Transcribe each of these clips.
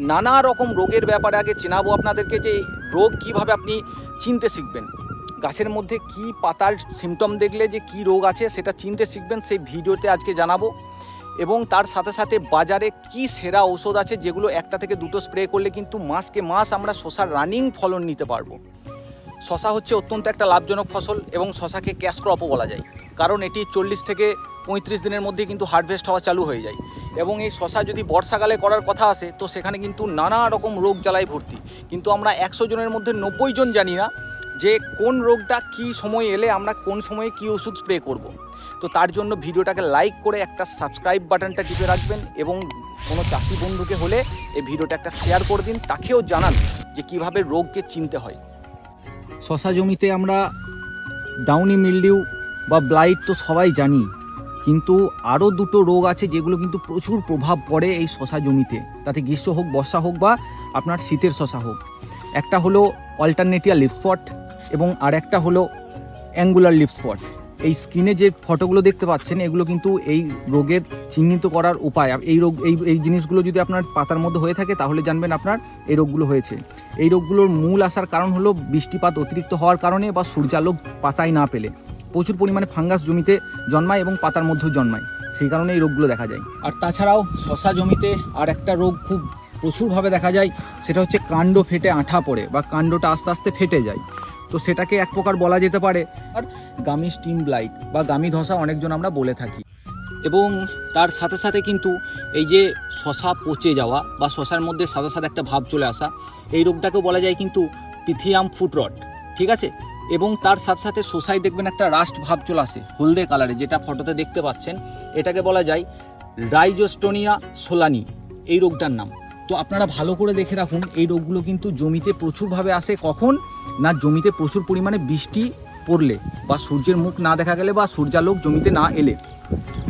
নানা রকম রোগের ব্যাপারে আগে চেনাবো আপনাদেরকে যে রোগ কীভাবে আপনি চিনতে শিখবেন। গাছের মধ্যে কি পাতার সিমটম দেখলে যে কি রোগ আছে সেটা চিনতে শিখবেন, সেই ভিডিওতে আজকে জানাব। এবং তার সাথে সাথে বাজারে কি সেরা ঔষধ আছে যেগুলো একটা থেকে দুটো স্প্রে করলে কিন্তু মাসকে মাস আমরা শশার রানিং ফলন নিতে পারব। শশা হচ্ছে অত্যন্ত একটা লাভজনক ফসল এবং শশাকে ক্যাশ ক্রপও বলা যায়। কারণ এটি চল্লিশ থেকে পঁয়ত্রিশ দিনের মধ্যে কিন্তু হারভেস্ট হওয়া চালু হয়ে যায়। এবং এই শশা যদি বর্ষাকালে করার কথা আসে, তো সেখানে কিন্তু নানা রকম রোগ জ্বালায় ভর্তি। কিন্তু আমরা একশো জনের মধ্যে নব্বই জন জানি না যে কোন রোগটা কি সময় এলে আমরা কোন সময়ে কি ওষুধ স্প্রে করব। তো তার জন্য ভিডিওটাকে লাইক করে একটা সাবস্ক্রাইব বাটনটা টিপে রাখবেন এবং কোনো চাষি বন্ধুকে হলে এই ভিডিওটা একটা শেয়ার করে দিন, তাকেও জানান যে কীভাবে রোগকে চিনতে হয়। শশা জমিতে আমরা ডাউনি, মিলডিউ বা ব্লাইট তো সবাই জানি। কিন্তু আরও দুটো রোগ আছে যেগুলো কিন্তু প্রচুর প্রভাব পড়ে এই শশা জমিতে। তাতে গ্রীষ্ম হোক, বর্ষা হোক বা আপনার শীতের শশা হোক। একটা হলো অল্টারনেটিয়া লিপ স্পট এবং আর একটা হলো অ্যাঙ্গুলার লিপ স্পট এই স্কিনে যে ফটোগুলো দেখতে পাচ্ছেন, এগুলো কিন্তু এই রোগের চিহ্নিত করার উপায়। এই রোগ, এই এই জিনিসগুলো যদি আপনার পাতার মধ্যে হয়ে থাকে, তাহলে জানবেন আপনার এই রোগগুলো হয়েছে। এই রোগগুলোর মূল আসার কারণ হলো বৃষ্টিপাত অতিরিক্ত হওয়ার কারণে বা সূর্যালোক পাতায় না পেলে। প্রচুর পরিমাণে ফাঙ্গাস জমিতে জন্মায় এবং পাতার মধ্যেও জন্মায়, সেই কারণে এই রোগগুলো দেখা যায়। আর তাছাড়াও শশা জমিতে আর একটা রোগ খুব প্রচুরভাবে দেখা যায়, সেটা হচ্ছে কাণ্ড ফেটে আঠা পড়ে বা কাণ্ডটা আস্তে আস্তে ফেটে যায়। তো সেটাকে এক প্রকার বলা যেতে পারে। আর গামি স্টিম ব্লাইট বা গামি ধসা অনেকজন আমরা বলে থাকি। এবং তার সাথে সাথে কিন্তু এই যে শশা পচে যাওয়া বা শশার মধ্যে সাদা সাদা একটা ভাব চলে আসা, এই রোগটাকেও বলা যায় কিন্তু পিথিয়াম ফুট রট ঠিক আছে? এবং তার সাথে সাথে শশায় দেখবেন একটা রাস্ট ভাব চলে আসে, হলদে কালারে যেটা ফটোতে দেখতে পাচ্ছেন। এটাকে বলা যায় রাইজোস্টোনিয়া সোলানি এই রোগটার নাম। তো আপনারা ভালো করে দেখে রাখুন, এই রোগগুলো কিন্তু জমিতে প্রচুরভাবে আসে কখন? না জমিতে প্রচুর পরিমাণে বৃষ্টি পড়লে বা সূর্যের মুখ না দেখা গেলে বা সূর্যালোক জমিতে না এলে,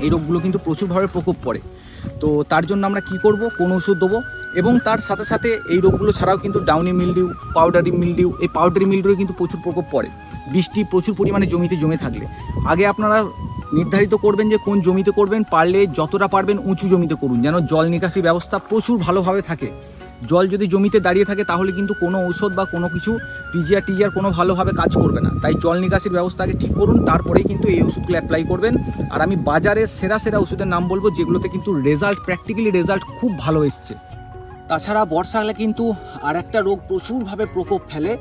এই রোগগুলো কিন্তু প্রচুরভাবে প্রকোপ পড়ে। তো তার জন্য আমরা কি করব? কোন ওষুধ দেবো? এবং তার সাথে সাথে এই রোগগুলো ছাড়াও কিন্তু ডাউনি মিলডিউ পাউডারি মিলডিউ এই পাউডারি মিলডিউ কিন্তু প্রচুর প্রকোপ পড়ে। বৃষ্টি প্রচুর পরিমাণে জমিতে জমে থাকলে। আগে আপনারা নির্ধারিত করবেন যে কোন জমিতে করবেন, পারলে যতটা পারবেন উঁচু জমিতে করুন, যেন জল নিকাশি ব্যবস্থা প্রচুর ভালোভাবে থাকে। জল যদি জমিতে দাঁড়িয়ে থাকে, তাহলে কিন্তু কোনো ঔষধ বা কোনো কিছু পিজিআর টিজিআর কোনো ভালোভাবে কাজ করবে না। তাই জল নিকাশির ব্যবস্থা আগে ঠিক করুন, তারপরেই কিন্তু এই ওষুধগুলো অ্যাপ্লাই করবেন। আর আমি বাজারে সেরা সেরা ওষুধের নাম বলব, যেগুলোতে কিন্তু রেজাল্ট প্র্যাকটিক্যালি রেজাল্ট খুব ভালো এসছে। তাছাড়া বর্ষাকালে কিন্তু আর একটা রোগ প্রচুরভাবে প্রকোপ ফেলে,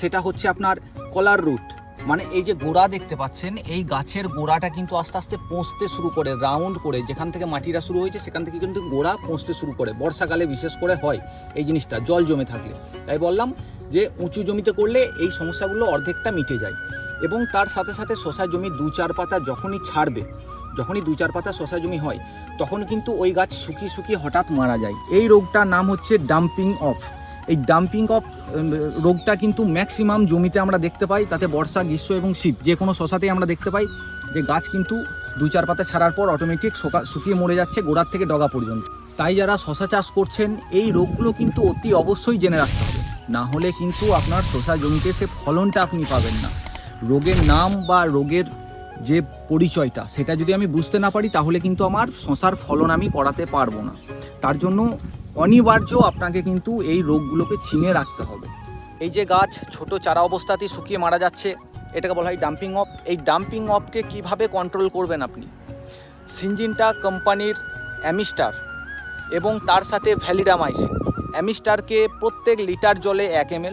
সেটা হচ্ছে আপনার কলার রুট। মানে এই যে গোড়া দেখতে পাচ্ছেন, এই গাছের গোড়াটা কিন্তু আস্তে আস্তে পৌঁছতে শুরু করে রাউন্ড করে, যেখান থেকে মাটিটা শুরু হয়েছে, সেখান থেকে কিন্তু গোড়া পৌঁছতে শুরু করে, বর্ষাকালে বিশেষ করে হয় এই জিনিসটা, জল জমে থাকলে। তাই বললাম যে উঁচু জমিতে করলে এই সমস্যাগুলো অর্ধেকটা মিটে যায় এবং তার সাথে সাথে শশা জমি দু চার পাতা যখনই ছাড়বে যখনই দু চার পাতা শশা জমি হয়, তখন কিন্তু ওই গাছ শুকিয়ে শুকিয়ে হঠাৎ মারা যায়। এই রোগটার নাম হচ্ছে ডাম্পিং অফ এই ডাম্পিং অফ রোগটা কিন্তু ম্যাক্সিমাম জমিতে আমরা দেখতে পাই, তাতে বর্ষা, গ্রীষ্ম এবং শীত, যে কোনো শশাতেই আমরা দেখতে পাই যে গাছ কিন্তু দু চার পাতা ছাড়ার পর অটোমেটিক শোকা, শুকিয়ে মরে যাচ্ছে গোড়ার থেকে ডগা পর্যন্ত। তাই যারা শশা চাষ করছেন, এই রোগগুলো কিন্তু অতি অবশ্যই জেনে রাখতে হবে। না হলে কিন্তু আপনার শশা জমিতে সে ফলনটা আপনি পাবেন না। রোগের নাম বা রোগের যে পরিচয়টা, সেটা যদি আমি বুঝতে না পারি, তাহলে কিন্তু আমার শশার ফলন আমি করাতে পারব না। তার জন্য অনিবার্য আপনাকে কিন্তু এই রোগগুলোকে চিনে রাখতে হবে। এই যে গাছ, ছোট চারা অবস্থাতেই শুকিয়ে মারা যাচ্ছে, এটাকে বলা হয় ডাম্পিং অফ এই ডাম্পিং অফকে কীভাবে কন্ট্রোল করবেন আপনি? সিনজিনটা কোম্পানির অ্যামিস্টার এবং তার সাথে ভ্যালিডামাইসিন। অ্যামিস্টারকে প্রত্যেক লিটার জলে এক এম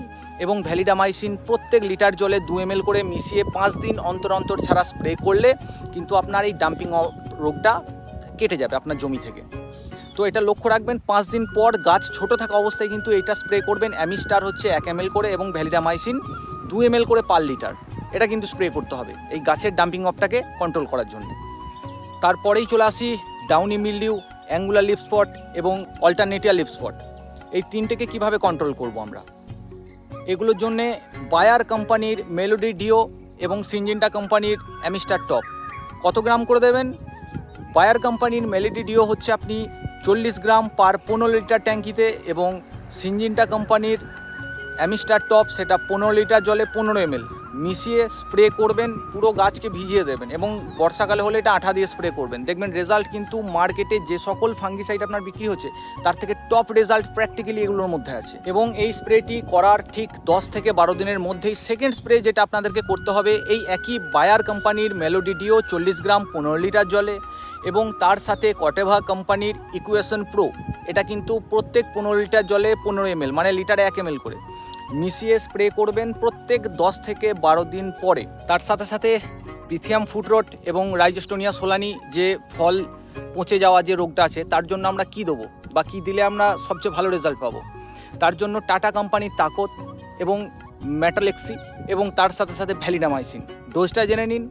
এবং ভ্যালিডামাইসিন প্রত্যেক লিটার জলে দু এম করে মিশিয়ে পাঁচ দিন অন্তর অন্তর ছাড়া স্প্রে করলে কিন্তু আপনার এই ডাম্পিং রোগটা কেটে যাবে আপনার জমি থেকে। তো এটা লক্ষ্য রাখবেন, পাঁচ দিন পর গাছ ছোট থাকা অবস্থায় কিন্তু এটা স্প্রে করবেন, অ্যামিস্টার হচ্ছে এক এম করে এবং ভ্যালিডামাইসিন দু এম করে পার লিটার। এটা কিন্তু স্প্রে করতে হবে এই গাছের ডাম্পিং অফটাকে কন্ট্রোল করার জন্য। তারপরেই চলে আসি downy mildew, angular leaf spot এবং অল্টারনেটিয়া লিপ স্পট। এই তিনটেকে কীভাবে কন্ট্রোল করব আমরা? এগুলোর জন্যে বায়ার কোম্পানির মেলোডি ডিও এবং সিনজিনটা কোম্পানির অ্যামিস্টার টপ। কত গ্রাম করে দেবেন? বায়ার কোম্পানির মেলোডি ডিও হচ্ছে আপনি চল্লিশ গ্রাম পার পনেরো লিটার ট্যাঙ্কিতে এবং সিনজিনটা কোম্পানির অ্যামিস্টার টপ সেটা পনেরো লিটার জলে পনেরো এম মিশিয়ে স্প্রে করবেন, পুরো গাছকে ভিজিয়ে দেবেন এবং বর্ষাকালে হলে এটা আঠা দিয়ে স্প্রে করবেন। দেখবেন রেজাল্ট কিন্তু মার্কেটে যে সকল ফাঙ্গিসাইড আপনার বিক্রি হচ্ছে, তার থেকে টপ রেজাল্ট প্র্যাকটিক্যালি এগুলোর মধ্যে আছে। এবং এই স্প্রেটি করার ঠিক দশ থেকে বারো দিনের মধ্যেই সেকেন্ড স্প্রে যেটা আপনাদেরকে করতে হবে, এই একই বায়ার কোম্পানির মেলোডি ডিও চল্লিশ গ্রাম, পনেরো লিটার জলে এবং তার সাথে কটেভা কোম্পানির ইকুয়েশন প্রো এটা কিন্তু প্রত্যেক পনেরো লিটার জলে পনেরো এমএল মানে লিটারে এক এমএল করে। মিশিয়ে স্প্রে করবেন প্রত্যেক দশ থেকে বারো দিন পরে। তার সাথে সাথে পিথিয়াম ফুটরট এবং রাইজোস্টোনিয়া সোলানি যে ফল পচে যাওয়া যে রোগটা আছে, তার জন্য আমরা কি দেবো বা কি দিলে আমরা সবচেয়ে ভালো রেজাল্ট পাবো? তার জন্য টাটা কোম্পানির তাকত এবং ম্যাটালেক্সি এবং তার সাথে সাথে ভ্যালিডামাইসিন। ডোজটা জেনে নিন।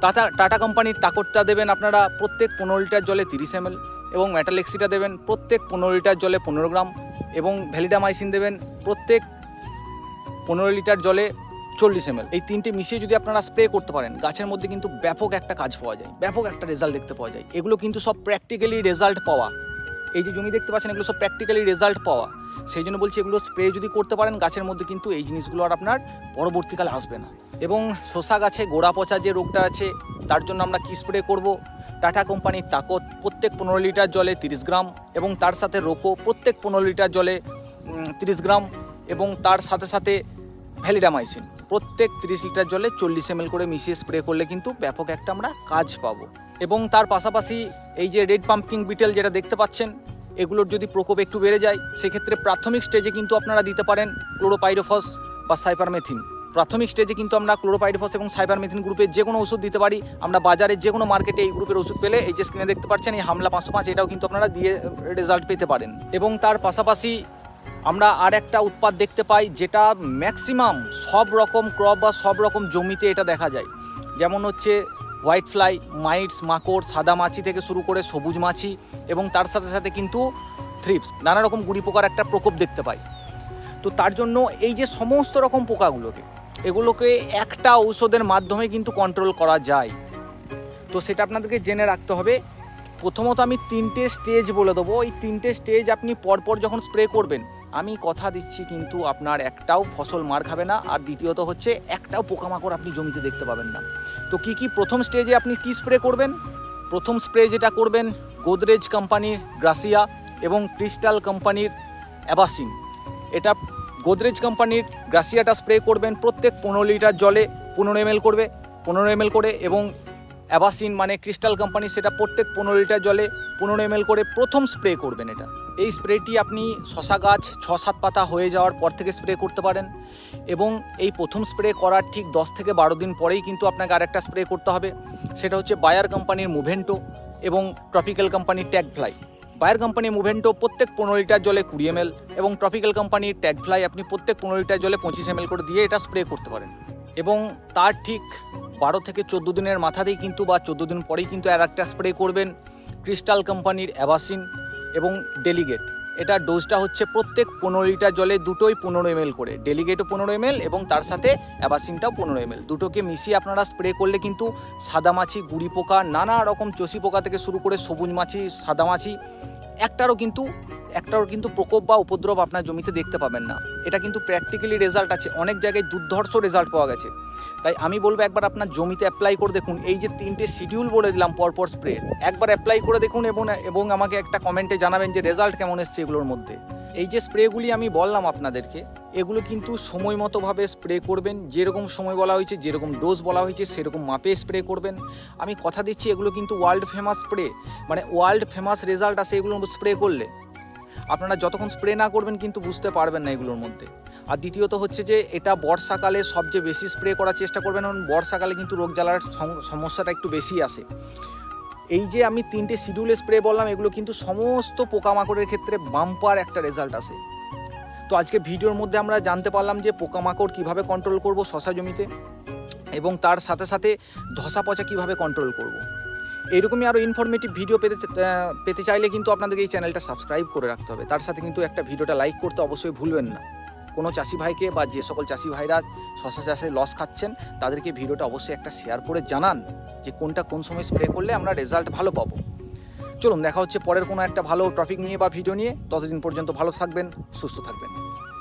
টাটা টাটা কোম্পানির তাকতটা দেবেন আপনারা প্রত্যেক পনেরো লিটার জলে তিরিশ এম এবং ম্যাটালেক্সিটা দেবেন প্রত্যেক পনেরো লিটার জলে পনেরো গ্রাম এবং ভ্যালিডামাইসিন দেবেন প্রত্যেক পনেরো লিটার জলে চল্লিশ এম এই তিনটে মিশিয়ে যদি আপনারা স্প্রে করতে পারেন, গাছের মধ্যে কিন্তু ব্যাপক একটা কাজ পাওয়া যায়, ব্যাপক একটা রেজাল্ট দেখতে পাওয়া যায়। এগুলো কিন্তু সব প্র্যাকটিক্যালি রেজাল্ট পাওয়া। এই যে জমি দেখতে পাচ্ছেন, এগুলো সব প্র্যাকটিক্যালি রেজাল্ট পাওয়া। সেই জন্য বলছি এগুলো স্প্রে যদি করতে পারেন, গাছের মধ্যে কিন্তু এই জিনিসগুলো আর আপনার পরবর্তীকালে আসবে না। এবং শসা গাছে গোড়া পচা যে রোগটা আছে, তার জন্য আমরা কী স্প্রে করব? টাটা কোম্পানির তাকত প্রত্যেক পনেরো লিটার জলে তিরিশ গ্রাম এবং তার সাথে রোকো প্রত্যেক পনেরো লিটার জলে তিরিশ গ্রাম এবং তার সাথে সাথে ভ্যালিডামাইসিন। প্রত্যেক তিরিশ লিটার জলে চল্লিশ এম করে মিশিয়ে স্প্রে করলে কিন্তু ব্যাপক একটা আমরা কাজ পাবো। এবং তার পাশাপাশি এই যে রেড পাম্পিং বিটেল যেটা দেখতে পাচ্ছেন, এগুলোর যদি প্রকোপ একটু বেড়ে যায়, সেক্ষেত্রে প্রাথমিক স্টেজে কিন্তু আপনারা দিতে পারেন ক্লোরোপাইরোফস বা সাইপারমেথিন। প্রাথমিক স্টেজে কিন্তু আমরা ক্লোরোপাইরোফস এবং সাইপারমেথিন গ্রুপের যে কোনো ওষুধ দিতে পারি। আমরা বাজারে যে কোনো মার্কেটে এই গ্রুপের ওষুধ পেলে এই যে স্ক্রিনে দেখতে পাচ্ছেন, এই হামলা পাঁচশো পাঁচ, এটাও কিন্তু আপনারা দিয়ে রেজাল্ট পেতে পারেন। এবং তার পাশাপাশি আমরা আর একটা উৎপাদ দেখতে পাই, যেটা ম্যাক্সিমাম সব রকম ক্রপ বা সব রকম জমিতে এটা দেখা যায়। যেমন হচ্ছে হোয়াইট ফ্লাই মাইটস মাকড়, সাদা মাছি থেকে শুরু করে সবুজ মাছি এবং তার সাথে সাথে কিন্তু থ্রিপস নানা রকম গুড়ি পোকার একটা প্রকোপ দেখতে পাই। তো তার জন্য এই যে সমস্ত রকম পোকাগুলোকে এগুলোকে একটা ঔষধের মাধ্যমে কিন্তু কন্ট্রোল করা যায়। তো সেটা আপনাদেরকে জেনে রাখতে হবে। প্রথমত আমি তিনটে স্টেজ বলে দেবো। এই তিনটে স্টেজ আপনি পরপর যখন স্প্রে করবেন, আমি কথা দিচ্ছি কিন্তু আপনার একটাও ফসল মার খাবে না। আর দ্বিতীয়ত হচ্ছে, একটাও পোকামাকড় আপনি জমিতে দেখতে পাবেন না। তো কি কি প্রথম স্টেজে আপনি কি স্প্রে করবেন? প্রথম স্প্রে যেটা করবেন, গোদরেজ কোম্পানির গ্রাসিয়া এবং ক্রিস্টাল কোম্পানির অ্যাবাসিন। এটা গোদরেজ কোম্পানির গ্রাসিয়াটা স্প্রে করবেন প্রত্যেক পনেরো লিটার জলে পনেরো এম করবে, পনেরো এম করে এবং অ্যাবাসিন মানে ক্রিস্টাল কোম্পানি সেটা প্রত্যেক পনেরো লিটার জলে পনেরো এম করে প্রথম স্প্রে করবেন এটা। এই স্প্রেটি আপনি শশা গাছ ছ সাত পাতা হয়ে যাওয়ার পর থেকে স্প্রে করতে পারেন এবং এই প্রথম স্প্রে করার ঠিক দশ থেকে বারো দিন পরেই কিন্তু আপনাকে আরেকটা স্প্রে করতে হবে। সেটা হচ্ছে বায়ার কোম্পানির মুভেন্টো এবং ট্রপিক্যাল কোম্পানির tag fly Bayer company Movento প্রত্যেক পনেরো লিটার জলে কুড়ি এম এবং ট্রপিক্যাল কোম্পানির ট্যাগ ফ্লাই আপনি প্রত্যেক পনেরো লিটার জলে পঁচিশ এম করে দিয়ে এটা স্প্রে করতে পারেন। এবং তার ঠিক বারো থেকে চোদ্দ দিনের মাথাতেই কিন্তু বা চোদ্দ দিন পরেই কিন্তু আর একটা স্প্রে করবেন ক্রিস্টাল কোম্পানির অ্যাবাসিন এবং ডেলিগেট এটা ডোজটা হচ্ছে প্রত্যেক পনেরো লিটার জলে দুটোই পনেরো এম করে। ডেলিগেটও পনেরো এম এবং তার সাথে অ্যাবাসিনটাও পনেরো এম দুটোকে মিশিয়ে আপনারা স্প্রে করলে কিন্তু সাদা মাছি, গুড়ি পোকা, নানা রকম চষি পোকা থেকে শুরু করে সবুজ মাছি, সাদা মাছি, একটারও কিন্তু একটারও কিন্তু প্রকোপ বা উপদ্রব আপনার জমিতে দেখতে পাবেন না। এটা কিন্তু প্র্যাকটিক্যালি রেজাল্ট আছে। অনেক জায়গায় দুর্ধর্ষ রেজাল্ট পাওয়া গেছে। তাই আমি বলব একবার আপনার জমিতে অ্যাপ্লাই করে দেখুন। এই যে তিনটে শিডিউল বলে দিলাম পরপর স্প্রে একবার অ্যাপ্লাই করে দেখুন এবং এবং আমাকে একটা কমেন্টে জানাবেন যে রেজাল্ট কেমন এসছে এগুলোর মধ্যে। এই যে স্প্রেগুলি আমি বললাম আপনাদেরকে, এগুলো কিন্তু সময় মতোভাবে স্প্রে করবেন। যেরকম সময় বলা হয়েছে, যেরকম ডোজ বলা হয়েছে, সেরকম মাপে স্প্রে করবেন। আমি কথা দিচ্ছি, এগুলো কিন্তু ওয়ার্ল্ড ফেমাস স্প্রে মানে ওয়ার্ল্ড ফেমাস রেজাল্ট আসে এগুলো স্প্রে করলে। আপনারা যতক্ষণ স্প্রে না করবেন কিন্তু বুঝতে পারবেন না এগুলোর মধ্যে। আর দ্বিতীয়ত হচ্ছে যে, এটা বর্ষাকালে সবচেয়ে বেশি স্প্রে করার চেষ্টা করবেন, কারণ বর্ষাকালে কিন্তু রোগ জ্বালার সম- সমস্যাটা একটু বেশি আসে। এই যে আমি তিনটে শিডিউলে স্প্রে বললাম, এগুলো কিন্তু সমস্ত পোকামাকড়ের ক্ষেত্রে বাম্পার একটা রেজাল্ট আসে। তো আজকে ভিডিওর মধ্যে আমরা জানতে পারলাম যে, পোকামাকড় কীভাবে কন্ট্রোল করব শশা জমিতে এবং তার সাথে সাথে ধসা পচা কীভাবে কন্ট্রোল করব। এইরকমই আরও ইনফরমেটিভ ভিডিও পেতে পেতে চাইলে কিন্তু আপনাদেরকে এই চ্যানেলটা সাবস্ক্রাইব করে রাখতে হবে। তার সাথে কিন্তু একটা ভিডিওটা লাইক করতে অবশ্যই ভুলবেন না। কোনো চাষি ভাইকে বা যে সকল চাষি ভাইরা শশা চাষে লস খাচ্ছেন, তাদেরকে ভিডিওটা অবশ্যই একটা শেয়ার করে জানান যে কোনটা কোন সময় স্প্রে করলে আমরা রেজাল্ট ভালো পাবো। চলুন, দেখা হচ্ছে পরের কোনো একটা ভালো টপিক নিয়ে বা ভিডিও নিয়ে। ততদিন পর্যন্ত ভালো থাকবেন, সুস্থ থাকবেন।